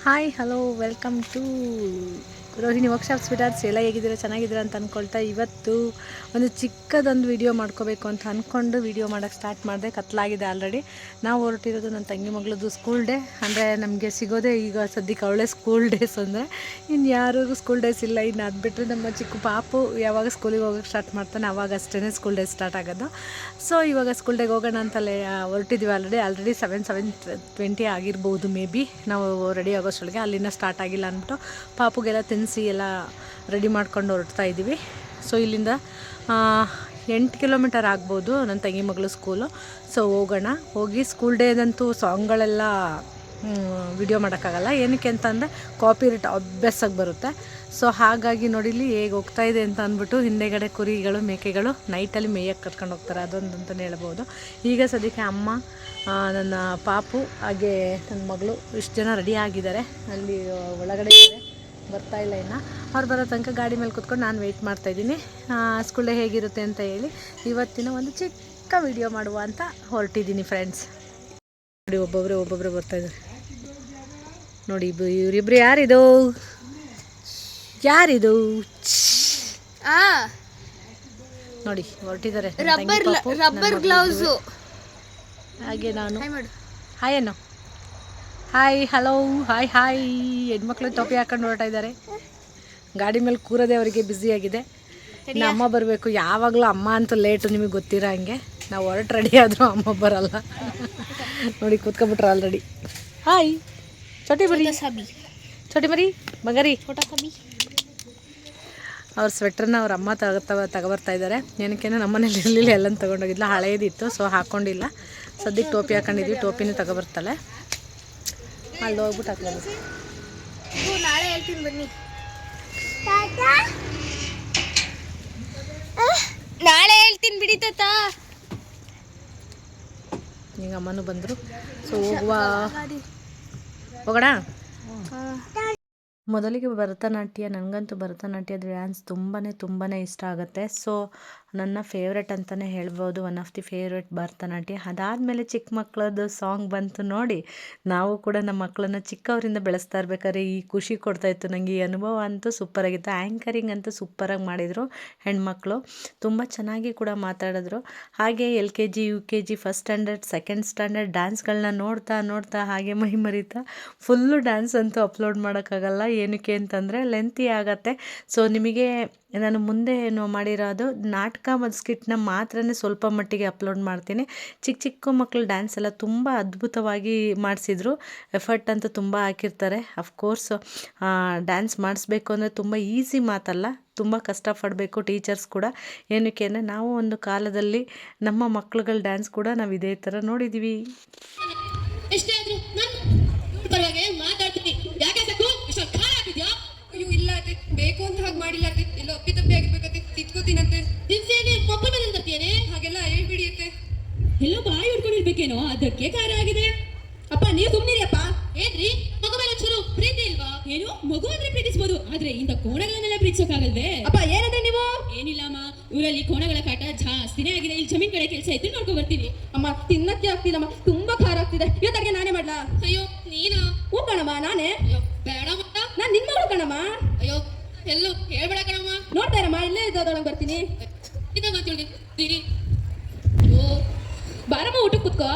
Hi hello welcome to Rohini workshop ಸ್ವೀಟರ್ಸ್ ಎಲ್ಲ ಹೇಗಿದ್ದೀರಾ? ಚೆನ್ನಾಗಿದ್ದೀರಾ ಅಂತ ಅಂದ್ಕೊಳ್ತಾ ಇವತ್ತು ಒಂದು ಚಿಕ್ಕದೊಂದು ವಿಡಿಯೋ ಮಾಡ್ಕೋಬೇಕು ಅಂತ ಅಂದ್ಕೊಂಡು ವಿಡಿಯೋ ಮಾಡೋಕ್ಕೆ ಸ್ಟಾರ್ಟ್ ಮಾಡಿದೆ. ಕತ್ಲಾಗಿದೆ ಆಲ್ರೆಡಿ ನಾವು ಹೊರಟಿರೋದು ನನ್ನ ತಂಗಿ ಮಗಳದ್ದು ಸ್ಕೂಲ್ ಡೇ ಅಂದರೆ ನಮಗೆ ಸಿಗೋದೇ ಈಗ ಸದ್ಯಕ್ಕೆ ಅವಳೇ ಸ್ಕೂಲ್ ಡೇಸ್ ಅಂದರೆ ಇನ್ನು ಯಾರಿಗೂ ಸ್ಕೂಲ್ ಡೇಸ್ ಇಲ್ಲ. ಇನ್ನು ಅದು ಬಿಟ್ಟರೆ ನಮ್ಮ ಚಿಕ್ಕ ಪಾಪು ಯಾವಾಗ ಸ್ಕೂಲಿಗೆ ಹೋಗೋಕ್ಕೆ ಸ್ಟಾರ್ಟ್ ಮಾಡ್ತಾನೆ ಅವಾಗ ಅಷ್ಟೇ ಸ್ಕೂಲ್ ಡೇ ಸ್ಟಾರ್ಟ್ ಆಗೋದು. ಸೊ ಇವಾಗ ಸ್ಕೂಲ್ ಡೇಗೆ ಹೋಗೋಣ ಅಂತಲೇ ಹೊರಟಿದ್ದೀವಿ already already seven seven twenty ಆಗಿರ್ಬೋದು ಮೇ ಬಿ ನಾವು ರೆಡಿ ಆಗೋಷ್ಟೊಳಗೆ ಅಲ್ಲಿಂದ ಸ್ಟಾರ್ಟ್ ಆಗಿಲ್ಲ ಅಂದ್ಬಿಟ್ಟು ಪಾಪುಗೆಲ್ಲ ತಿನ್ನಿಸಿ ಎಲ್ಲ ರೆಡಿ ಮಾಡ್ಕೊಂಡು ಹೊರಡ್ತಾ ಇದ್ದೀವಿ. ಸೊ ಇಲ್ಲಿಂದ ಎಂಟು ಕಿಲೋಮೀಟರ್ ಆಗ್ಬೋದು ನನ್ನ ತಂಗಿ ಮಗಳು ಸ್ಕೂಲು ಸೊ ಹೋಗೋಣ. ಹೋಗಿ ಸ್ಕೂಲ್ ಡೇದಂತೂ ಸಾಂಗ್ಗಳೆಲ್ಲ ವಿಡಿಯೋ ಮಾಡೋಕ್ಕಾಗಲ್ಲ. ಏನಕ್ಕೆ ಅಂತಂದರೆ ಕಾಪಿ ರೇಟ್ ಅಭ್ಯಾಸಕ್ಕೆ ಬರುತ್ತೆ. ಸೊ ಹಾಗಾಗಿ ನೋಡಿಲಿ ಹೇಗೆ ಹೋಗ್ತಾ ಇದೆ ಅಂತ ಅಂದ್ಬಿಟ್ಟು ಹಿಂದೆಗಡೆ ಕುರಿಗಳು, ಮೇಕೆಗಳು ನೈಟಲ್ಲಿ ಮೇಯಕ್ಕೆ ಕರ್ಕೊಂಡು ಹೋಗ್ತಾರೆ. ಅದೊಂದು ಅಂತಲೇ ಹೇಳ್ಬೋದು. ಈಗ ಸದ್ಯಕ್ಕೆ ಅಮ್ಮ ನನ್ನ ಪಾಪು, ಹಾಗೆ ನನ್ನ ಮಗಳು ಇಷ್ಟು ಜನ ರೆಡಿ ಆಗಿದ್ದಾರೆ. ಅಲ್ಲಿ ಒಳಗಡೆ ಇದ್ದಾರೆ. ಬರ್ತಾ ಇಲ್ಲ ಇನ್ನು. ಅವ್ರು ಬರೋ ತನಕ ಗಾಡಿ ಮೇಲೆ ಕುತ್ಕೊಂಡು ನಾನು ವೆಯ್ಟ್ ಮಾಡ್ತಾಯಿದ್ದೀನಿ ಸ್ಕೂಲ್ ಹೇಗಿರುತ್ತೆ ಅಂತ ಹೇಳಿ ಇವತ್ತಿನ ಒಂದು ಚಿಕ್ಕ ವಿಡಿಯೋ ಮಾಡುವ ಅಂತ ಹೊರಟಿದ್ದೀನಿ ಫ್ರೆಂಡ್ಸ್ ನೋಡಿ ಒಬ್ಬೊಬ್ಬರೇ ಒಬ್ಬೊಬ್ಬರೇ ಬರ್ತಾಯಿದ್ದಾರೆ ನೋಡಿ ಇಬ್ಬರು ಇವರಿಬ್ರು ಯಾರಿದು? ಯಾರಿದು? ನೋಡಿ ಹೊರಟಿದ್ದಾರೆ. ರಬ್ಬರ್ ಹಾಗೆ ನಾನು. ಹಾಯ್ ಅನ್ನು. ಹಾಯ್ ಹಲೋ ಹಾಯ್ ಹಾಯ್ ಹೆಣ್ಮಕ್ಳು ಟೋಪಿ ಹಾಕೊಂಡು ಹೊರಟ ಇದ್ದಾರೆ. ಗಾಡಿ ಮೇಲೆ ಕೂರೋದೇ ಅವರಿಗೆ ಬ್ಯುಸಿಯಾಗಿದೆ ಇನ್ನು ಅಮ್ಮ ಬರಬೇಕು. ಯಾವಾಗಲೂ ಅಮ್ಮ ಅಂತ ಲೇಟು ನಿಮಗೆ ಗೊತ್ತಿರೋ ಹಂಗೆ. ನಾವು ಹೊರಟು ರೆಡಿ ಆದರೂ ಅಮ್ಮ ಬರಲ್ಲ. ನೋಡಿ ಕೂತ್ಕೊಬಿಟ್ರ ಆಲ್ರೆಡಿ ಹಾಯ್ ಚೋಟಿ ಬರಿ. ಸಬಿ. ಚೋಟಿ ಮರಿ ಬಂಗಾರಿ ಅವ್ರ ಸ್ವೆಟ್ರನ್ನ ಅವ್ರ ಅಮ್ಮ ತಗ ತಗ ತಗೊಬರ್ತಾ ಇದ್ದಾರೆ. ಏನಕ್ಕೆ ನಮ್ಮನೇಲಿ ಇರಲಿಲ್ಲ ಎಲ್ಲ ತೊಗೊಂಡೋಗಿದ್ಲ. ಹಳೇದಿತ್ತು ಸೊ ಹಾಕ್ಕೊಂಡಿಲ್ಲ ಸದ್ಯಕ್ಕೆ ಟೋಪಿ ಹಾಕೊಂಡಿದ್ವಿ. ಟೋಪಿನೂ ತಗೊಬರ್ತಾಳೆ. ಅಲ್ಲಿ ಹೋಗ್ಬಿಟ್ಟು ಹಾಕ್ಬೋದು. ನಾಳೆ ಹೇಳ್ತೀನಿ ಬನ್ನಿ. ನಾಳೆ ಹೇಳ್ತೀನಿ ಬಿಡಿ ತಾತ. ಈಗ ಅಮ್ಮನೂ ಬಂದರು. ಸೊ ಹೋಗುವ. ಹೋಗೋಣ? ಮೊದಲಿಗೆ ಭರತನಾಟ್ಯ ನನಗಂತೂ ಭರತನಾಟ್ಯ ಡ್ಯಾನ್ಸ್ ತುಂಬಾ ತುಂಬಾ ಇಷ್ಟ ಆಗುತ್ತೆ. ಸೊ ನನ್ನ ಫೇವ್ರೆಟ್ ಅಂತಲೇ ಹೇಳ್ಬೋದು. One of the favourite Bharatanatyam. ಅದಾದಮೇಲೆ ಚಿಕ್ಕ ಮಕ್ಕಳದ್ದು ಸಾಂಗ್ ಬಂತು ನೋಡಿ, ನಾವು ಕೂಡ ನಮ್ಮ ಮಕ್ಕಳನ್ನ ಚಿಕ್ಕವರಿಂದ ಬೆಳೆಸ್ತಾ ಇರ್ಬೇಕಾದ್ರೆ ಈ ಖುಷಿ ಕೊಡ್ತಾಯಿತ್ತು ನನಗೆ ಈ ಅನುಭವ ಅಂತೂ ಸೂಪರಾಗಿತ್ತು ಆ್ಯಂಕರಿಂಗ್ ಅಂತೂ ಸೂಪರಾಗಿ ಮಾಡಿದರು ಹೆಣ್ಮಕ್ಳು. ತುಂಬ ಚೆನ್ನಾಗಿ ಕೂಡ ಮಾತಾಡಿದ್ರು. ಹಾಗೆ L K G, U K G first standard second standard ಡ್ಯಾನ್ಸ್ಗಳನ್ನ ನೋಡ್ತಾ ನೋಡ್ತಾ ಹಾಗೆ ಮೈ ಮರಿತಾ ಫುಲ್ಲು ಡ್ಯಾನ್ಸ್ ಅಂತೂ ಅಪ್ಲೋಡ್ ಮಾಡೋಕ್ಕಾಗಲ್ಲ. ಏನಕ್ಕೆ ಅಂತಂದರೆ ಲೆಂತಿ ಆಗತ್ತೆ. ಸೊ ನಿಮಗೆ ನಾನು ಮುಂದೆ ಏನು ಮಾಡಿರೋದು, ನಾಟಕ ಮತ್ತು ಸ್ಕಿಟ್ನ ಮಾತ್ರನೇ ಸ್ವಲ್ಪ ಮಟ್ಟಿಗೆ ಅಪ್ಲೋಡ್ ಮಾಡ್ತೀನಿ. ಚಿಕ್ಕ ಚಿಕ್ಕ ಮಕ್ಕಳು ಡ್ಯಾನ್ಸ್ ಎಲ್ಲ ತುಂಬ ಅದ್ಭುತವಾಗಿ ಮಾಡಿಸಿದ್ರು. ಎಫರ್ಟ್ ಅಂತೂ ತುಂಬ ಹಾಕಿರ್ತಾರೆ. ಅಫ್ಕೋರ್ಸ್ ಡ್ಯಾನ್ಸ್ ಮಾಡಿಸ್ಬೇಕು ಅಂದರೆ ತುಂಬ ಈಸಿ ಮಾತಲ್ಲ. ತುಂಬ ಕಷ್ಟಪಡಬೇಕು ಟೀಚರ್ಸ್ ಕೂಡ. ಏನಕ್ಕೆ ಅಂದರೆ ನಾವು ಒಂದು ಕಾಲದಲ್ಲಿ ನಮ್ಮ ಮಕ್ಳುಗಳ ಡ್ಯಾನ್ಸ್ ಕೂಡ ನಾವು ಇದೇ ಥರ ನೋಡಿದ್ದೀವಿ ಎಷ್ಟೇ ಆದ್ರೂ ನಾನು ಪರವಾಗಿ ಮಾತಾಡ್ತೀನಿ ಯಾಕೆ ಸಾಕು ಇಷ್ಟೊಂದು ಖಾರ ಹಾಕಿದ್ಯಾ ಅಯ್ಯೋ ಇಲ್ಲ ಅತ್ತೆ ಬೇಕು ಅಂತ ಹಾಗೆ ಮಾಡಿಲ್ಲ ಅತ್ತೆ ಎಲ್ಲ ಅಪ್ಪಿ ತಪ್ಪಿ ತಿತ್ಕೋತೀನಂತೆ ದಿನಸೇನೆ ಮೊಬ್ಬ ಮೇಲೆ ಹಾಗೆಲ್ಲ ಹೇಳ್ಬಿಡಿ ಅತ್ತೆ ಎಲ್ಲ ಬಾಯಿ ಹಿಡ್ಕೊಂಡಿರ್ಬೇಕೇನೋ ಅದಕ್ಕೆ ಕಾರ ಆಗಿದೆ. ಅಪ್ಪ ನೀವು ಸುಮ್ಮನಿರಿ ಅಪ್ಪ ಏನ್ರಿ? ಮಗು ಮೇಲೆ ಚಲೋ ಪ್ರೀತಿ ಇಲ್ವಾ? ಏನು? ಮಗು ಅಂದ್ರೆ ಪ್ರೀತಿಸ್ಬೋದು ಆದ್ರೆ ಇಂಥ ಕೋಣಗಳನ್ನೆಲ್ಲ ಪ್ರೀತಿಸೋಕಾಗಲ್ವೇ? ಅಪ್ಪ ಏನಂದ್ರೆ ನೀವು? ಏನಿಲ್ಲ ಅಮ್ಮ. ಊರಲ್ಲಿ ಕೋಣಗಳ ಕಾಟ ಜಾಸ್ತಿನೇ ಆಗಿದೆ. ಇಲ್ಲಿ ಜಮೀನ್ ಕಡೆ ಕೆಲಸ ಇತ್ತು ನೋಡ್ಕೊ ಬರ್ತೀನಿ. ಅಮ್ಮ ತಿನ್ನಕ್ಕೆ ಆಗ್ತಿಲ್ಲಮ್ಮ ತುಂಬಾ ಖಾರ ಆಗ್ತಿದೆ. ಇವತ್ತಿಗೆ ನಾನೇ ಮಾಡ್ಲಾ? ಅಯ್ಯೋ ನೀನು? ಹೂ ಕಣಮ್ಮ ನಾನೇ. ಬೇಡ ಮತ್ತ. ನಾನ್ ನಿನ್ ಮಗಳು ಕಣಮ್ಮ. ಎಲ್ಲೂ ಹೇಳ್ಬೇಡ ಕಣಮ್ಮ. ನೋಡ್ತಾರಮ್ಮ ಇಲ್ಲೇ ಇದ್ದೊಳಗೆ ಬರ್ತೀನಿ. ಇದಾಗ ತಿಳಿ ಓ. ಬಾರಮ್ಮ ಊಟಕ್ಕೆ ಕುತ್ಕೋ.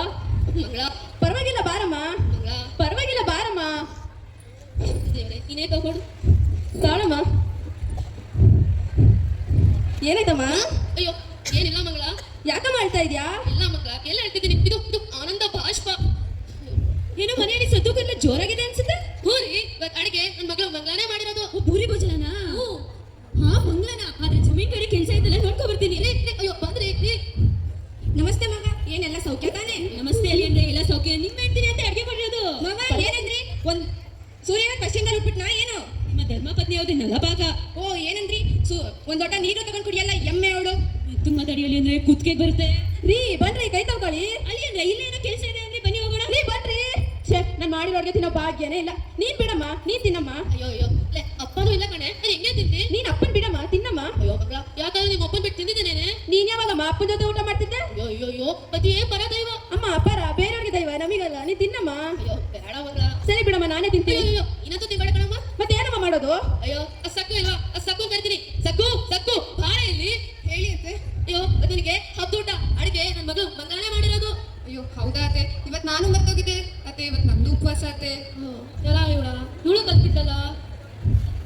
ಮಗಳ. ಪರವಾಗಿಲ್ಲ ಬಾರಮ್ಮ. ಮಗಳ. ಪರವಾಗಿಲ್ಲ ಬಾರಮ್ಮ. ನೀನೇ ತಗೊಂಡು. ತಾಳಮ್ಮ. ಏನಾಯ್ತಮ್ಮ? ಅಯ್ಯೋ ಏನಿಲ್ಲ ಮಗಳ. ಯಾಕಮ್ಮ ಹೇಳ್ತಾ ಇದ್ಯಾ? ಇಲ್ಲ ಮಂಗಳ ಎಲ್ಲ ಹೇಳ್ತಿದ್ದೀನಿ. ಇದು ಇದು ಆನಂದ ಬಾಷ್ಪ. ಏನೋ ಮನೆಯಲ್ಲಿ ಸದ್ದುಗೆಲ್ಲ ಜೋರಾಗಿದೆ ಅನ್ಸುತ್ತೆ. ಹ್ಞೂ ರೀ ಇವತ್ತು ಅಡಿಗೆ ನನ್ನ ಮಗಳು ಮಂಗಳನೇ ಮಾಡಿರೋದು. ಭೂರಿ ಭೋಜನನಾ ಹಾ ಮಂಗಳನ. ಆದ್ರೆ ಜಮೀನ್ ಕಡೆ ಕೆಲಸ ಇದ್ದಲ್ಲ ನೋಡ್ಕೊ ಬರ್ತೀನಿ. ಅಯ್ಯೋ ಬಂದ್ರಿ ನಮಸ್ತೆ ಮಗ ಏನೆಲ್ಲ ಸೌಖ್ಯ? ತಾನೆ? ನಮಸ್ತೆ ಅಲ್ಲಿ ಅಂದ್ರೆ ಎಲ್ಲ ಸೌಖ್ಯ. ನಿಮ್ ಹೇಳ್ತೀನಿ ಅಂತ ಅಡ್ಗೆ ಮಾಡಿರೋದು. ಮಗ ಏನಂದ್ರಿ? ಒಂದ್ ಸೂರ್ಯನ ಪಶ್ಚಿಮದ ಉಟ್ಬಿಟ್ನಾ ಏನು? ನಿಮ್ಮ ಧರ್ಮಪತ್ನಿ ಯಾವ್ದು ನಲಭಾಗ. ಓ ಏನಂದ್ರಿ? ಸು ಒಂದ್ ದೊಡ್ಡ ನೀರು ತಗೊಂಡ್ ಕುಡಿಯಲ್ಲ ಎಮ್ಮೆ ಅವಳು. ತುಂಬಾ ತಡಿಯಲ್ಲಿ ಅಂದ್ರೆ ಕುತ್ಕೆ ಬರುತ್ತೆ. ಅಪ್ಪನ ಜೊತೆ ಊಟ ಮಾಡ್ತಿದ್ದೆ? ಅಯ್ಯೋ ಅಯ್ಯೋ ಅಯ್ಯೋ ಪತಿಯೇ ಪರ ದೈವ? ಅಮ್ಮ ಅಪ್ಪರ ಬೇರೆಯವ್ರಿಗೆ ದೈವ ನಮಗಲ್ಲ ನೀ ತಿನ್ನಮ್ಮ. ಅಯ್ಯೋ ಬೇಡ ಮಗಳ ಸರಿ ಬಿಡಮ್ಮ ನಾನೇ ತಿಂತೀನಿ. ಅಯ್ಯೋ ಆ ಸಕ್ಕು ಇಲ್ವಾ? ಆ ಸಕ್ಕು ಕರಿತೀನಿ ಸಕ್ಕು ಸಕ್ಕು ಬಾಳ ಇಲ್ಲಿ. ಹೇಳಿ ಅತ್ತೆ. ಅಯ್ಯೋ ಹತ್ತು ಊಟ. ಅಡಿಗೆ ನನ್ನ ಮಗಳು ಬಂಗಾಳೆ ಮಾಡಿರೋದು. ಅಯ್ಯೋ ಹೌದಾ ಅತ್ತೆ? ಇವತ್ತು ನಾನು ಮರ್ತೋಗಿದ್ದೆ. ಅತ್ತೆ ಇವತ್ತು ನಮ್ದು ಉಪವಾಸ ಅತ್ತೆ. ಎಲ್ಲ ಇವಳ ಇವಳು ಕಲ್ತ್ಬಿಟ್ಟಲ್ಲ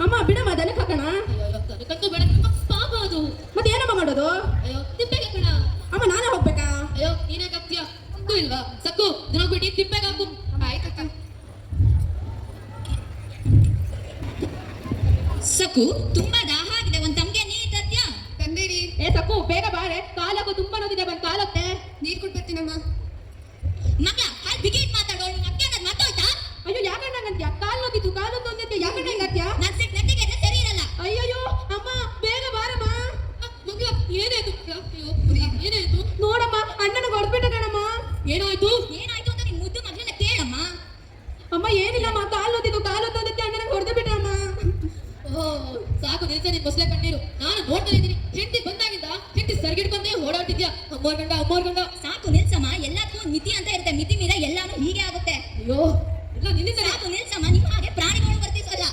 ಅಮ್ಮ ಬಿಡಮ್ಮ ದನಕ್ಕೆ ಹಾಕೋಣ. ಅಯ್ಯೋ ನನಗಂತೂ ಬೇಡ ಪಾಪ ಅದು. ಮತ್ತೆ ಏನಮ್ಮ ಮಾಡೋದು? ಅಯ್ಯೋ ತಿಪ್ಪೆಗೆ ಕಣ ಅಮ್ಮ ನಾನೇ ಹೋಗ್ಬೇಕಾ ಅಯ್ಯೋ ನೀನೇ ಕಪ್ತೀಯ ಸಕ್ಕು ಇಲ್ವಾ ಸಕ್ಕು ದಿನ ಬಿಟ್ಟು ತಿಪ್ಪೆಗೆ ಹಾಕು ಆಯ್ತಕ್ಕ ಸಕು ತುಂಬಾ ದಾಹ ಆಗಿದೆ ಒಂದ್ ತಮ್ಗೆ ನೀರ್ ತತ್ಯಾ ತಂದೇರಿ ಏ ಸಕ್ಕು ಬೇಗ ಬಾರೆ ಕಾಲಕ್ಕೂ ತುಂಬಾ ನೋದಿದೆ ಬಂದ್ ಕಾಲತ್ತೆ ನೀರ್ ಕೊಟ್ಟು ಬರ್ತೀನಮ್ಮ ಮಗ ಹಾಲ್ ಬಿಗಿಟ್ ಮಾತಾಡೋಳು ಮತ್ತೆ ನನ್ ಮಾತಾಡ್ತಾ ಅಯ್ಯೋ ಯಾಕಣ್ಣ ನಂತ್ಯ ಕಾಲ್ ನೋದಿತ್ತು ಕಾಲು ನೋದಿತ್ತು ಯಾಕಣ್ಣ ಹಿಂಗತ್ಯ ನನ್ ಸಿಟ್ ನೆಟ್ಟಿಗೆ ಇದ್ರೆ ಸರಿ ಇರಲ್ಲ ಅಯ್ಯಯ್ಯೋ ಅಮ್ಮ ಬೇಗ ಬಾರಮ್ಮ ಮಗ ಏನಾಯ್ತು? ನೋಡಮ್ಮ ಅಣ್ಣನ ಹೊಡ್ಬಿಟ್ಟ ಕಣಮ್ಮ. ಏನಾಯ್ತು? ಏನಾಯ್ತು ಅಂತ ನಿನ್ ಮುದ್ದು ಮಗಳನ್ನ ಕೇಳಮ್ಮ. ಅಮ್ಮ ಏನಿಲ್ಲಮ್ಮ ಕಾಲು ನೋದಿತ್ತು ಕಾಲು ನೋದಿತ್ತೆ ಅಣ್ಣನ ಹೊಡೆದು ಬಿಟ್ಟಮ್ಮ ಓ ಸಾಕು ನಿಲ್ಸ ನಿನ್ ಮೊಸಳೆ ಕಣ್ಣೀರು. ನಾನು ನೋಡ್ತಾ ಇದ್ದೀನಿ. ಹೆಂಡತಿ ಬಂದಾಗಿಂದ ಹೆಂಡತಿ ಸರ್ಗಿಡ್ಕೊಂಡೇ ಓಡಾಡ್ತಿದ್ಯಾ? ಅಮ್ಮೋರ್ ಗಂಡ ಅಮ್ಮೋರ್ ಗಂಡ. ಸಾಕು ನಿಲ್ಸಮ್ಮ ಎಲ್ಲದಕ್ಕೂ ಮಿತಿ ಅಂತ ಇರುತ್ತೆ. ಮಿತಿ ಮೀರ ಎಲ್ಲಾನು ಹೀಗೆ ಆಗುತ್ತೆ. ಅಯ್ಯೋ ಎಲ್ಲ ನಿನ್ನಿಂದ ಸಾಕು ನಿಲ್ಸಮ್ಮ ನಿಮ್ಮ ಹಾಗೆ ಪ್ರಾಣಿಗಳು ವರ್ತಿಸಲ್ಲ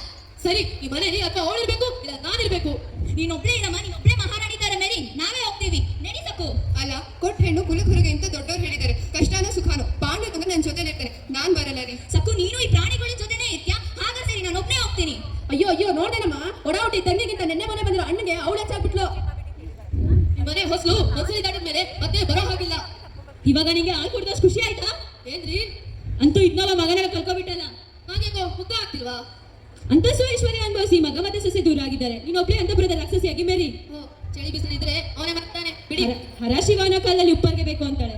ಸರಿ ಈ ಮನೇಲಿ ಅಥವಾ ಅವಳಿರ್ಬೇಕು ಇಲ್ಲ ನಾನಿರ್ಬೇಕು. ನೀನೊಬ್ಳೇ ಇರಮ್ಮ ನೀನೊಬ್ಳೇ ಮಹಾರಾಣಿ ತರ ಮೇರಿ ನಾವೇ ಹೋಗ್ತೀವಿ ನಡಿ ಸಕು ಅಲ್ಲ ಕೊಟ್ಟ ಹೆಣ್ಣು ಕುಲಕ್ ಹೊರಗೆ ಅಂತ ದೊಡ್ಡವ್ರು ಹೇಳಿದ್ದಾರೆ ಕಷ್ಟನೋ ಸುಖಾನೋ ಪಾಂಡುರಂಗ ನನ್ನ ಜೊತೆ ಇರ್ತಾನೆ ನಾನ್ ಬರಲ್ಲ ರೀ ಸಕು ನೀನು ಈ ಪ್ರಾಣಿಗಳ ಜೊತೆನೇ ಇರ್ತ್ಯಾ ಹಾಗ ಸರಿ ನಾನು ಒಬ್ನೇ ಹೋಗ್ತೀನಿ ಅಯ್ಯೋ ಅಯ್ಯೋ ನೋಡ್ದೇನಮ್ಮ ಒಡಾವಟಿ ತಂಗಿಗಿಂತ ನೆನ್ನೆ ಮನೆ ಬಂದಿರೋ ಅಣ್ಣಗೆ ಅವಳು ಹೆಚ್ಚಾಗ್ಬಿಟ್ಲು ಈ ಮನೆ ಹೊಸಲು ಒಂದ್ಸಲಿ ದಾಟಿದ ಮೇಲೆ ಮತ್ತೆ ಬರೋ ಹಾಗಿಲ್ಲ ಇವಾಗ ನಿಂಗೆ ಹಾಲು ಕುಡ್ದಷ್ಟು ಖುಷಿ ಆಯ್ತಾ? ಏನ್ರಿ? ಅಂತೂ ಇದ್ನಲ್ಲ ಮಗನ ಕಲ್ಕೊಬಿಟ್ಟಲ್ಲ ಹಾಗೆ ಮುಖ ಆಗ್ತಿಲ್ವಾ ಅಂತ ಐಶ್ವರ್ಯ ಅನುಭವಿಸಿ ಮಗ ಮತ್ತೆ ಸೊಸೆ ದೂರ ಆಗಿದ್ದಾರೆ. ನೀನೊಬ್ಳೆ ಅಂತಪುರದ ರಾಕ್ಷಸಿಯಾಗಿ ಮೇರಿ. ಚಳಿ ಬಿಸಿಲಿದ್ರೆ ಅವನೇ ಬರ್ತಾನೆ. ಬಿಡಿ. ಹರ- ಹರಾಶಿವನ ಕಾಲದಲ್ಲಿ ಉಪ್ಪರ್ಗೆ ಬೇಕು ಅಂತಾಳೆ.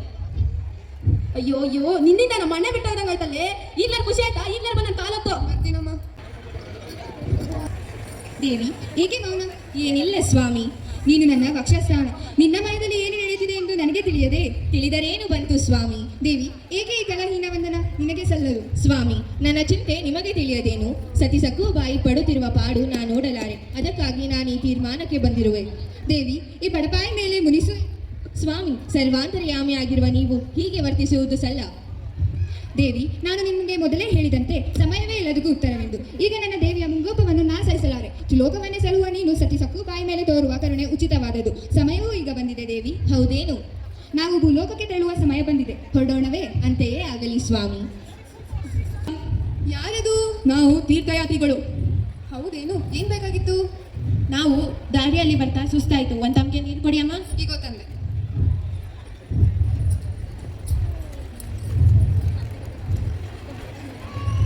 ಅಯ್ಯೋ ಅಯ್ಯೋ ನಿನ್ನಿಂದ ನಮ್ಮ ಮನೆ ಬಿಟ್ಟಾದಂಗ ಆಯ್ತಲ್ಲೇ? ಈಗ್ಲಾರ ಖುಷಿ ಆಯ್ತಾ? ಈಗ್ಲಾರ ಬಂದ ಕಾಲತ್ತು. ಬರ್ತೀನಮ್ಮ. ದೇವಿ ಹೇಗೆ ಮೌನ? ಏನಿಲ್ಲ ಸ್ವಾಮಿ. ನೀನು ನನ್ನ ವಕ್ಷಸ್ಥಾನ. ನಿನ್ನ ಮನದಲ್ಲಿ ಏನು ನಡೆಯುತ್ತಿದೆ ಎಂದು ನನಗೆ ತಿಳಿಯದೆ ತಿಳಿದರೇನು ಬಂತು ಸ್ವಾಮಿ? ದೇವಿ, ಏಕೆ ಈ ಕಲಹೀನ ವಂದನ ನಿನಗೆ ಸಲ್ಲದು? ಸ್ವಾಮಿ, ನನ್ನ ಚಿಂತೆ ನಿಮಗೆ ತಿಳಿಯದೇನು? ಸತಿ ಸಕ್ಕುಬಾಯಿ ಪಡುತ್ತಿರುವ ಪಾಡು ನಾನು ನೋಡಲಾರೆ. ಅದಕ್ಕಾಗಿ ನಾನು ಈ ತೀರ್ಮಾನಕ್ಕೆ ಬಂದಿರುವೆ. ದೇವಿ, ಈ ಬಡಪಾಯಿ ಮೇಲೆ ಮುನಿಸು. ಸ್ವಾಮಿ, ಸರ್ವಾಂತರ್ಯಾಮಿಯಾಗಿರುವ ನೀವು ಹೀಗೆ ವರ್ತಿಸುವುದು ಸಲ್ಲ. ದೇವಿ, ನಾನು ನಿಮಗೆ ಮೊದಲೇ ಹೇಳಿದಂತೆ ಸಮಯವೇ ಎಲ್ಲದಕ್ಕೂ ಉತ್ತರವೆಂದು ಈಗ ನನ್ನ ದೇವಿಯ ಮುಂಗೋಪವನ್ನು ನಾ ಸಹಿಸಲಾರೆ ಲೋಕವನ್ನೇ ಸಲುವ ನೀನು ಸತಿ ಸಕ್ಕು ಬಾಯಿ ಮೇಲೆ ತೋರುವ ಕರುಣೆ ಉಚಿತವಾದದು ಸಮಯವೂ ಈಗ ಬಂದಿದೆ ದೇವಿ. ಹೌದೇನು? ನಾವು ಭೂಲೋಕಕ್ಕೆ ತೆರಳುವ ಸಮಯ ಬಂದಿದೆ. ಹೊರಡೋಣವೇ? ಅಂತೆಯೇ ಆಗಲಿ ಸ್ವಾಮಿ. ಯಾರದು? ನಾವು ತೀರ್ಥಯಾತ್ರಿಗಳು. ಹೌದೇನು? ಏನ್ ಬೇಕಾಗಿತ್ತು? ನಾವು ದಾರಿಯಲ್ಲಿ ಬರ್ತಾ ಸುಸ್ತಾಯ್ತು. ಒಂದ್ ತಮ್ಗೆ ನೀರು ಕೊಡಿ ಅಮ್ಮ. ಈಗ ತಂದೆ.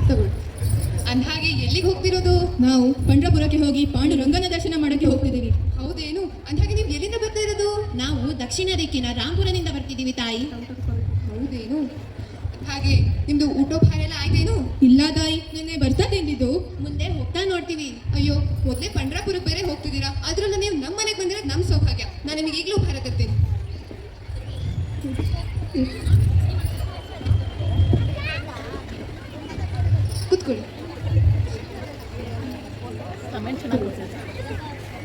ಅಂದಾಗೆ ಅಂದ್ಹಾಗೆ ಎಲ್ಲಿಗೆ ಹೋಗ್ತಿರೋದು? ನಾವು ಪಂಡ್ರಪುರಕ್ಕೆ ಹೋಗಿ ಪಾಂಡುರಂಗನ ದರ್ಶನ ಮಾಡಕ್ಕೆ ಹೋಗ್ತಿದ್ದೀವಿ. ಹೌದೇನು? ಅಂದ್ಹಾಗೆ ದಕ್ಷಿಣ ದಿಕ್ಕಿನ ರಾಂಪುರದಿಂದ ಬರ್ತಿದ್ದೀವಿ ತಾಯಿ. ಹೌದೇನು? ಹಾಗೆ ನಿಮ್ದು ಊಟೋಪಹಾರ ಎಲ್ಲ ಆಯ್ತೇನು? ಇಲ್ಲ ತಾಯಿ ನಿನ್ನೆ ಬರ್ತಾ ತಿಂದಿದ್ದು. ಮುಂದೆ ಹೋಗ್ತಾ ನೋಡ್ತೀವಿ. ಅಯ್ಯೋ ಮೊದಲೇ ಪಂಡ್ರಾಪುರಕ್ಕೆ ಬೇರೆ ಹೋಗ್ತಿದ್ದೀರಾ? ಅದ್ರಲ್ಲೂ ನೀವು ನಮ್ಮ ಮನೆಗೆ ಬಂದಿರೋದು ನಮ್ಮ ಸೌಭಾಗ್ಯ. ನಾನು ನಿಮಗೆ ಈಗಲೂ ಉಪಹಾರ ತರ್ತೀನಿ ಕೂತ್ಕೊಳ್ಳಿ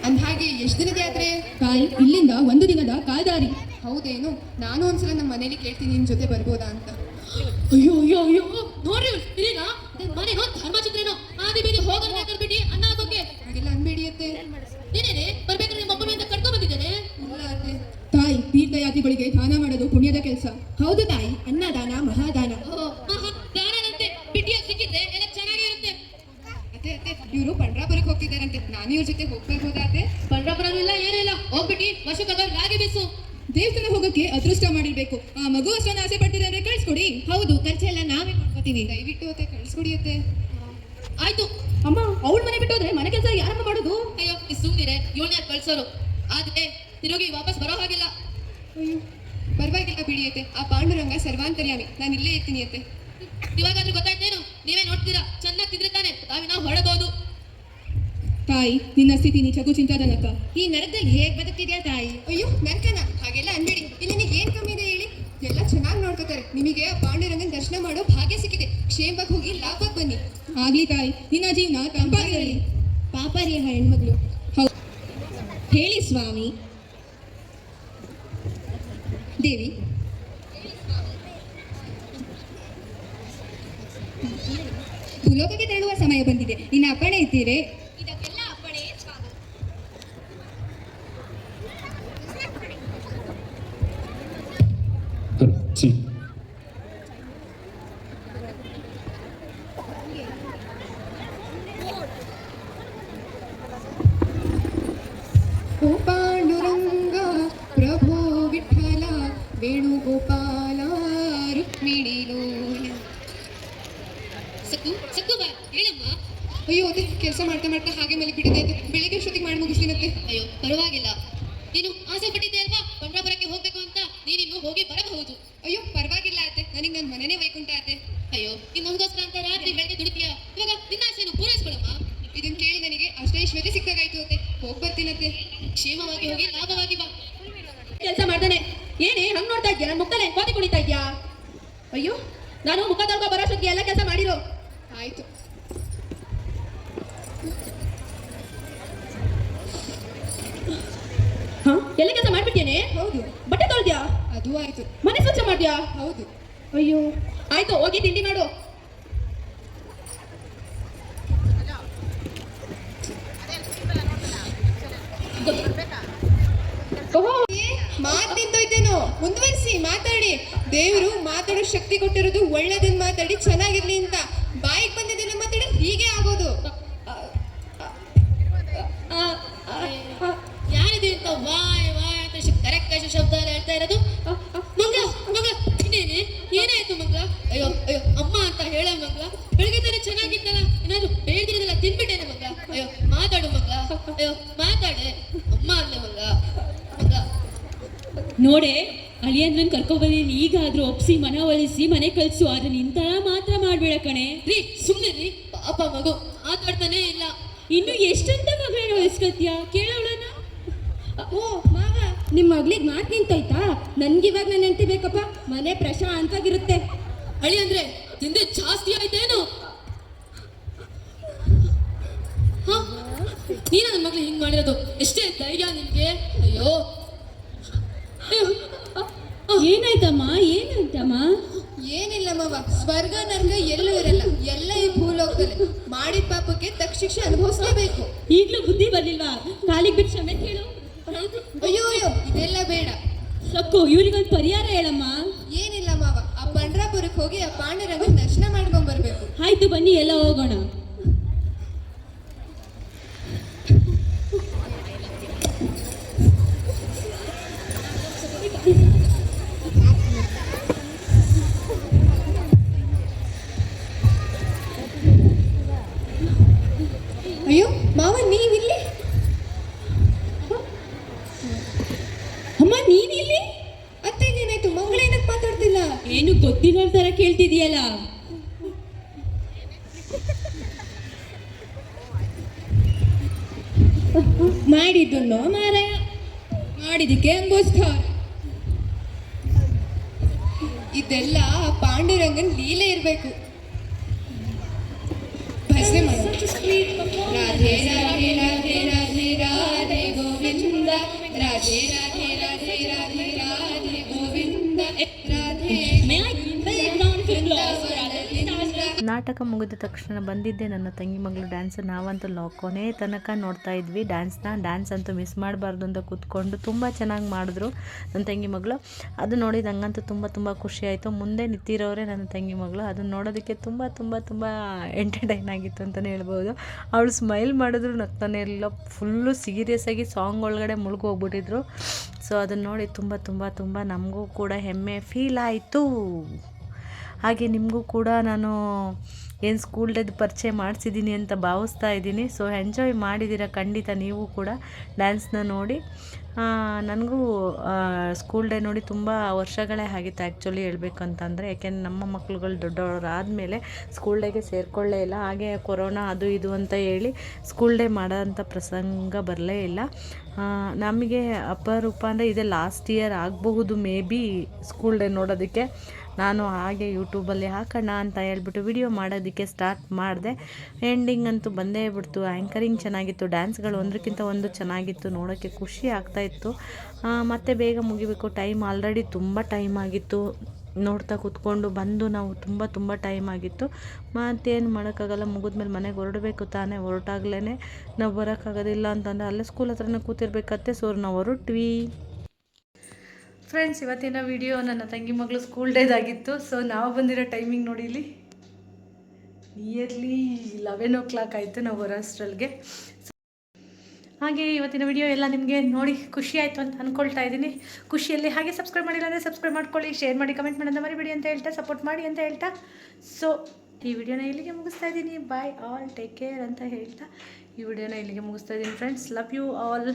ಅಂದ್ಹಾಗೆ ಎಷ್ಟು ದಿನದ ಯಾತ್ರೆ ತಾಯಿ ಇಲ್ಲಿಂದ ಒಂದು ದಿನದ ಕಾದಾರಿ ಹೌದೇನು ನಾನು ಒಂದ್ಸಲ ನಮ್ಮ ಮನೇಲಿ ಕೇಳ್ತೀನಿ ನಿನ್ ಜೊತೆ ಬರ್ಬೋದಾ ಅಂತ. ಅಯ್ಯೋ ಅಯ್ಯೋ ಅಯ್ಯೋ ನೋಡ್ರಿ ಇವ್ಳು, ಇರೀನಾ ಇದ್ ಮನೆನೋ ಧರ್ಮಚಿತ್ರೇನೋ ಆದಿ ಬೀದಿ ಹೋಗೋಣ ಕರ್ಬಿಟ್ಟು ಅನ್ನ ಹಾಕೋಕೆ ಹಾಗೆಲ್ಲ ಅನ್ಬೇಡಿ ಅತ್ತೆ ಏನೇನೆ ಬರ್ಬೇಕಾದ್ರೆ ನಿಮ್ಮ ಒಬ್ಬನಿಂದ ಕರ್ಕೊಂಡ್ ಬಂದಿದ್ದೇನೆ ಇಲ್ಲ ಅತ್ತೆ ತಾಯಿ ತೀರ್ಥಯಾತ್ರಿಗಳಿಗೆ ದಾನ ಮಾಡೋದು ಪುಣ್ಯದ ಕೆಲಸ ಹೌದು ತಾಯಿ ಅನ್ನದಾನ ಮಹಾದಾನ ಓ ಮಹಾ ದಾನದಂತೆ ಬಿಟ್ಟಿಯಾಗಿ ಸಿಕ್ಕಿದ್ರೆ ಎಲ್ಲ ಚೆನ್ನಾಗಿರುತ್ತೆ ಅತ್ತೆ ಅತ್ತೆ ಇವರು ಪಂಡ್ರಾಪುರಕ್ಕೆ ಹೋಗ್ತಿದ್ದಾರಂತೆ ನಾನು ಇವ್ರ ಜೊತೆ ಹೋಗ್ಬರ್ಬೋದಾ ಅತ್ತೆ ಪಂಡ್ರಾಪುರನೂ ಇಲ್ಲ ಏನೂ ಇಲ್ಲ ಹೋಗ್ಬಿಟ್ಟು ವರ್ಷಕ್ಕಾಗ ರಾಗಿ ಬೀಸು ದೇವಸ್ಥಾನ ಹೋಗಕ್ಕೆ ಅದೃಷ್ಟ ಮಾಡಿರ್ಬೇಕು ಆ ಮಗು ಅಷ್ಟೊಂದು ಆಸೆ ಪಡ್ತಿದ್ದಾರೆ ಕಳ್ಸ್ಕೊಡಿ ಹೌದು ಖರ್ಚೆಲ್ಲ ನಾವೇ ಮಾಡ್ಕೋತೀವಿ ದಯವಿಟ್ಟು ಅತ್ತೆ ಕಳ್ಸ್ಕೊಡಿ ಅತ್ತೆ ಆಯ್ತು ಅಮ್ಮ ಅವಳ ಮನೆ ಬಿಟ್ಟೋದ್ರೆ ಮನೆ ಕೆಲಸ ಯಾರಮ್ಮ ಮಾಡೋದು? ಅಯ್ಯೋ ಈ ಸುಮ್ಮನೆ ಇವಳನ್ನ ಕಳ್ಸೋರು? ಆದ್ರೆ ತಿರುಗಿ ವಾಪಸ್ ಬರೋ ಹಾಗಿಲ್ಲ. ಬರ್ಬೇಕಿಲ್ಲ ಪರವಾಗಿಲ್ಲ ಬಿಡಿ ಐತೆ ಆ ಪಾಂಡುರಂಗ ಸರ್ವಾಂತರ್ಯಾಮಿ. ನಾನು ಇಲ್ಲೇ ಇರ್ತೀನಿ ಅತ್ತೆ. ಇವಾಗಾದ್ರೂ ಗೊತ್ತಾಯ್ತೇನು ನೀವೇ ನೋಡ್ತೀರಾ? ಚೆನ್ನಾಗಿ ತಿಂದ್ರೆ ತಾನೆ. ತಾವಿ ನಾವು ಹೊರಬಹುದು ತಾಯಿ ನಿನ್ನ ಸ್ಥಿತಿ ನಿಜಕ್ಕೂ ಚಿಂತಾದನಕ್ಕ. ಈ ನರದಲ್ಲಿ ಹೇಗೆ ಬದುಕ್ತಿದ್ಯಾ ತಾಯಿ? ಅಯ್ಯೋ ನನ್ಕನ ಹಾಗೆಲ್ಲ ಅನ್ಬೇಡಿ. ಇಲ್ಲಿ ನಿಮಗೆ ಏನ್ ಕಮ್ಮಿ ಇದೆ ಹೇಳಿ ಎಲ್ಲ ಚೆನ್ನಾಗಿ ನೋಡ್ಕೋತಾರೆ. ನಿಮಗೆ ಪಾಂಡುರಂಗನ್ ದರ್ಶನ ಮಾಡೋ ಭಾಗ್ಯ ಸಿಕ್ಕಿದೆ. ಕ್ಷೇಮವಾಗಿ ಹೋಗಿ ಲಾಭಕ್ಕೆ ಬನ್ನಿ. ಆಗ್ಲಿ ತಾಯಿ. ನಿನ್ನ ಜೀವನ ತಂಪಾಗಿರಲಿ ಪಾಪರಿಯ ಹೆಣ್ಮಗಳು. ಹೌದು. ಹೇಳಿ ಸ್ವಾಮಿ. ದೇವಿ. ಭೂಲೋಕಕ್ಕೆ ತೆರಳುವ ಸಮಯ ಬಂದಿದೆ. ನಿನ್ನ ಅಪ್ಪಣೆ ಇದ್ದೀರೇ? ನಮಗೋಸ್ಕರ ಅಂತ ರಾತ್ರಿ ಬೆಳಗ್ಗೆ ದುಡಿತೀಯ? ಇವಾಗ ನಿನ್ನ ಆಸೆಯನ್ನು ಪೂರೈಸ್ಕೊಳಮ್ಮ. ಇದನ್ನು ಕೇಳಿ ನನಗೆ ಅಷ್ಟೇ ಶ್ವೇತೆ ಸಿಕ್ಕಾಗಾಯ್ತು ಅಂತೆ ಹೋಗ್ ಬರ್ತೀನಂತೆ ಕ್ಷೇಮವಾಗಿ ಹೋಗಿ ಲಾಭವಾಗಿ ಬಾ. ಕೆಲಸ ಮಾಡ್ತಾನೆ. ಏನೇ ಹಂಗ್ ನೋಡ್ತಾ ಇದ್ಯಾ? ನನ್ನ ಮುಖದಲ್ಲಿ ಕೋತಿ ಕುಣಿತಾ ಇದ್ಯಾ? ಅಯ್ಯೋ ನಾನು ಮುಖ ತೊಳ್ಕೊ ಬರೋಷ್ಟೊತ್ತಿಗೆ ಎಲ್ಲ ಕೆಲಸ ಮಾಡಿರೋ. ಆಯ್ತು. ಹಾ? ಎಲ್ಲ ಕೆಲಸ ಮಾಡ್ಬಿಟ್ಟೇನೆ ಹೌದು. ಬಟ್ಟೆ ತೊಳ್ದ್ಯಾ? ಅದು ಆಯ್ತು. ಮನೆ ಸ್ವಚ್ಛ ಮಾಡ್ದ್ಯಾ? ಹೌದು. ಅಯ್ಯೋ ಆಯ್ತು ಹೋಗಿ ತಿಂಡಿ ಮಾಡು. ಮಾತ್ ನಿಂತೋಯ್ತೇನೋ? ಮುಂದುವರಿಸಿ, ಮಾತಾಡಿ. ದೇವರು ಮಾತಾಡೋ ಶಕ್ತಿ ಕೊಟ್ಟಿರೋದು ಒಳ್ಳೇದನ್ ಮಾತಾಡಿ ಚೆನ್ನಾಗಿರ್ಲಿ ಅಂತ. ಬಾಯಿಗೆ ಬಂದಿದ್ದೇನೆ ಮಾತಾಡಿ ಹೀಗೆ ಆಗೋದು. ಯಾರಿದೆ ಅಂತ ವಾಯ್ ವಾಯ್ ಅಂತ ಕರೆಕ್ಟ್ ಆಗಿ ಶಬ್ದ ಹೇಳ್ತಾ ಇರೋದು. ಮಂಗ ಮಂಗ ಇನ್ನೇನೆ? ಏನಾಯ್ತು ಮಂಗ ಅಯ್ಯೋ ಅಯ್ಯೋ, ಅಮ್ಮ ಅಂತ ಹೇಳ ಮಂಗ ಬೆಳಗ್ಗೆ ತಾನೇ ಚೆನ್ನಾಗಿತ್ತಲ್ಲ? ಏನಾದ್ರು ಬೇಡದಿರೋದಲ್ಲ ತಿನ್ಬಿಟ್ಟೇನೆ ಮಗ ಅಯ್ಯೋ, ಮಾತಾಡು ಮಗ ಅಯ್ಯೋ ಮಾತಾಡೆ ಅಮ್ಮ ಅಂದೆ ಮಂಗ ಮಂಗ ನೋಡೆ ಅಳಿಯಂದ್ರನ್ ಈಗ ಈಗಾದ್ರೂ ಒಪ್ಸಿ ಮನವೊಲಿಸಿ ಮನೆ ಕಳ್ಸು ಆದ್ರೆ ನಿಂತ ಮಾತ್ರ ಮಾಡ್ಬೇಡ ಕಣೆ. ರೀ ಸುಮ್ಮನೆ ರೀ. ಪಾಪ ಮಗು ಮಾತಾಡ್ತಾನೆ ಇಲ್ಲ. ಇನ್ನು ಎಷ್ಟಂತ ಮಗಳನ್ನ ವಹಿಸ್ಕೊತ್ಯಾ ಕೇಳೋಣ ಓ ಮಾವ ನಿಮ್ಮ ಮಗಳಿಗೆ ಮಾತು ನಿಂತೋಯ್ತಾ? ನನ್ಗಿವಾಗ ನನ್ನ ಹೆಂಡತಿ ಬೇಕಪ್ಪ. ಮನೆ ಪ್ರಶಾಂತವಾಗಿರುತ್ತೆ. ಅಳಿ ಅಂದ್ರೆ ತಿಂದೆ ಜಾಸ್ತಿ ಆಯ್ತೇನು? ನೀನ ನನ್ನ ಮಗಳು ಹಿಂಗ್ ಮಾಡಿರೋದು. ಎಷ್ಟೇ ಧೈರ್ಯ ನಿನ್ಗೆ. ಅಯ್ಯೋ ಅಯ್ಯೋ. ಏನಾಯ್ತಮ್ಮ? ಏನಾಯ್ತಮ್ಮ? ಏನಿಲ್ಲಮ್ಮವ್ವ ಸ್ವರ್ಗ ನರ್ಗ ಎಲ್ಲೂ ಇರಲ್ಲ. ಎಲ್ಲ ಈ ಭೂಲೋಕದಲ್ಲಿ. ಮಾಡಿದ ಪಾಪಕ್ಕೆ ತಕ್ಕ ಶಿಕ್ಷೆ ಈಗಲೂ ಈಗ್ಲೂ ಬುದ್ಧಿ ಬರ್ಲಿಲ್ವಾ? ಕಾಲಿಗೆ ಬಿಟ್ಟು ಕ್ಷಮೆ ಕೇಳು. ಅಯ್ಯೋ ಅಯ್ಯೋ ಇದೆಲ್ಲ ಬೇಡ. ಸಕ್ಕು ಇವರಿಗೊಂದು ಪರಿಹಾರ ಹೇಳಮ್ಮ. ಏನಿಲ್ಲ ಮಾವ ಆ ಪಂಡ್ರಾಪುರಕ್ಕೆ ಹೋಗಿ ಆ ಪಾಂಡುರಂಗನ ದರ್ಶನ ಮಾಡ್ಕೊಂಡ್ ಬರ್ಬೇಕು ಆಯ್ತು ಬನ್ನಿ ಎಲ್ಲ ಹೋಗೋಣ. ಏನು ಗೊತ್ತಿರೋ ತರ ಕೇಳ್ತಿದೀಯಲ್ಲ? ಮಾಡಿದ್ದು ಮಾರಾಯ. ಮಾಡಿದಕ್ಕೆ ಅಂಬೋಸ್ಕಾರ ಇದೆಲ್ಲ ಪಾಂಡುರಂಗನ್ ಲೀಲೆ ಇರಬೇಕು. ರಾಧೇ ರಾಧೇ ರಾಧೇ ರಾಧೇ, ರಾಧೆ ರಾಧೆ, ಗೋವಿಂದ. ರಾಧೇ ರಾಧೇ, ರಾಧೆ ರಾಧೆ ನಾಟಕ ಮುಗಿದ ತಕ್ಷಣ ಬಂದಿದ್ದೆ. ನನ್ನ ತಂಗಿ ಮಗಳು ಡ್ಯಾನ್ಸ್ ನಾವಂತೂ ಲಾ ಕೊನೆ ತನಕ ನೋಡ್ತಾ ಇದ್ವಿ. ಡ್ಯಾನ್ಸ್ನ ಡ್ಯಾನ್ಸ್ ಅಂತೂ ಮಿಸ್ ಮಾಡಬಾರ್ದು ಅಂತ ಕೂತ್ಕೊಂಡು ತುಂಬ ಚೆನ್ನಾಗಿ ಮಾಡಿದ್ರು ನನ್ನ ತಂಗಿ ಮಗಳು. ಅದು ನೋಡಿದ ನಂಗಂತೂ ತುಂಬ ತುಂಬ ಖುಷಿ ಆಯಿತು. ಮುಂದೆ ನಿಂತಿರೋರೆ ನನ್ನ ತಂಗಿ ಮಗಳು. ಅದನ್ನು ನೋಡೋದಕ್ಕೆ ತುಂಬ ತುಂಬ ತುಂಬ ಎಂಟರ್ಟೈನ್ ಆಗಿತ್ತು ಅಂತಲೇ ಹೇಳ್ಬೋದು. ಅವಳು ಸ್ಮೈಲ್ ಮಾಡಿದ್ರು, ನಗ್ತಾನೆ ಇರಲಿಲ್ಲ. ಫುಲ್ಲು ಸೀರಿಯಸ್ ಆಗಿ ಸಾಂಗ್ ಒಳಗಡೆ ಮುಳುಗೋಗ್ಬಿಟ್ಟಿದ್ರು ಸೊ ಅದನ್ನು ನೋಡಿ ತುಂಬ ತುಂಬ ತುಂಬ ನಮಗೂ ಕೂಡ ಹೆಮ್ಮೆ ಫೀಲ್ ಆಯಿತು. ಹಾಗೆ ನಿಮಗೂ ಕೂಡ ನಾನು ಏನು ಸ್ಕೂಲ್ ಡೇದು ಪರಿಚಯ ಮಾಡಿಸಿದ್ದೀನಿ ಅಂತ ಭಾವಿಸ್ತಾ ಇದ್ದೀನಿ. ಸೊ ಎಂಜಾಯ್ ಮಾಡಿದ್ದೀರ ಖಂಡಿತ ನೀವು ಕೂಡ ಡ್ಯಾನ್ಸ್ನ ನೋಡಿ. ನನಗೂ ಸ್ಕೂಲ್ ಡೇ ನೋಡಿ ತುಂಬ ವರ್ಷಗಳೇ ಆಗಿತ್ತು ಆ್ಯಕ್ಚುಲಿ ಹೇಳ್ಬೇಕಂತಂದರೆ. ಯಾಕೆಂದರೆ ನಮ್ಮ ಮಕ್ಳುಗಳು ದೊಡ್ಡವರು ಆದಮೇಲೆ ಸ್ಕೂಲ್ ಡೇಗೆ ಸೇರಿಕೊಳ್ಳೇ ಇಲ್ಲ. ಹಾಗೆ ಕೊರೋನಾ ಅದು ಇದು ಅಂತ ಹೇಳಿ ಸ್ಕೂಲ್ ಡೇ ಮಾಡೋಂಥ ಪ್ರಸಂಗ ಬರಲೇ ಇಲ್ಲ. ನಮಗೆ ಅಪರೂಪ ಅಂದರೆ ಇದೇ ಲಾಸ್ಟ್ ಇಯರ್ ಆಗಬಹುದು ಮೇ ಬಿ ಸ್ಕೂಲ್ ಡೇ ನೋಡೋದಕ್ಕೆ. ನಾನು ಹಾಗೆ ಯೂಟ್ಯೂಬಲ್ಲಿ ಹಾಕೋಣ ಅಂತ ಹೇಳ್ಬಿಟ್ಟು ವಿಡಿಯೋ ಮಾಡೋದಕ್ಕೆ ಸ್ಟಾರ್ಟ್ ಮಾಡಿದೆ. ಎಂಡಿಂಗ್ ಅಂತೂ ಬಂದೇ ಬಿಡ್ತು. ಆ್ಯಂಕರಿಂಗ್ ಚೆನ್ನಾಗಿತ್ತು. ಡ್ಯಾನ್ಸ್ಗಳು ಒಂದಕ್ಕಿಂತ ಒಂದು ಚೆನ್ನಾಗಿತ್ತು. ನೋಡೋಕ್ಕೆ ಖುಷಿ ಆಗ್ತಾಯಿತ್ತು ಮತ್ತು ಬೇಗ ಮುಗಿಬೇಕು. ಟೈಮ್ ಆಲ್ರೆಡಿ ತುಂಬ ಟೈಮ್ ಆಗಿತ್ತು. ನೋಡ್ತಾ ಕೂತ್ಕೊಂಡು ಬಂದು ನಾವು ತುಂಬ ತುಂಬ ಟೈಮ್ ಆಗಿತ್ತು. ಮತ್ತೇನು ಮಾಡೋಕ್ಕಾಗಲ್ಲ. ಮುಗಿದ್ಮೇಲೆ ಮನೆಗೆ ಹೊರಡಬೇಕು ತಾನೇ. ಹೊರಟಾಗ್ಲೇ ನಾವು ಬರೋಕ್ಕಾಗೋದಿಲ್ಲ ಅಂತಂದರೆ ಅಲ್ಲೇ ಸ್ಕೂಲ್ ಹತ್ರನೇ ಕೂತಿರ್ಬೇಕತ್ತೆ. ಸೋರು ನಾವು ಹೊರಟ್ವಿ. ಫ್ರೆಂಡ್ಸ್ ಇವತ್ತಿನ ವಿಡಿಯೋ ನನ್ನ ತಂಗಿ ಮಗಳು ಸ್ಕೂಲ್ ಡೇದಾಗಿತ್ತು ಸೊ ನಾವು ಬಂದಿರೋ ಟೈಮಿಂಗ್ ನೋಡಿ ಇಲ್ಲಿ. ನಿಯರ್ಲಿ ಲೆವೆನ್ ಓ ಕ್ಲಾಕ್ ಆಯಿತು ನಾವು ಬರೋಷ್ಟರಲ್ಲಿಗೆ ಹಾಗೆ ಇವತ್ತಿನ ವಿಡಿಯೋ ಎಲ್ಲ ನಿಮಗೆ ನೋಡಿ ಖುಷಿ ಆಯಿತು ಅಂತ ಅಂದ್ಕೊಳ್ತಾ ಇದ್ದೀನಿ. ಖುಷಿಯಲ್ಲಿ ಹಾಗೆ ಸಬ್ಸ್ಕ್ರೈಬ್ ಮಾಡಿಲ್ಲ ಅಂದರೆ ಸಬ್ಸ್ಕ್ರೈಬ್ ಮಾಡ್ಕೊಳ್ಳಿ ಶೇರ್ ಮಾಡಿ ಕಮೆಂಟ್ ಮಾಡೋದು ಮರಿಬೇಡಿ ಅಂತ ಹೇಳ್ತಾ ಸಪೋರ್ಟ್ ಮಾಡಿ ಅಂತ ಹೇಳ್ತಾ. ಸೊ ಈ ವಿಡಿಯೋನ ಇಲ್ಲಿಗೆ ಮುಗಿಸ್ತಾ ಇದ್ದೀನಿ. ಬಾಯ್ ಆಲ್ ಟೇಕ್ ಕೇರ್ ಅಂತ ಹೇಳ್ತಾ ಈ ವಿಡಿಯೋನ ಇಲ್ಲಿಗೆ ಮುಗಿಸ್ತಾ ಇದ್ದೀನಿ ಫ್ರೆಂಡ್ಸ್ ಲವ್ ಯು ಆಲ್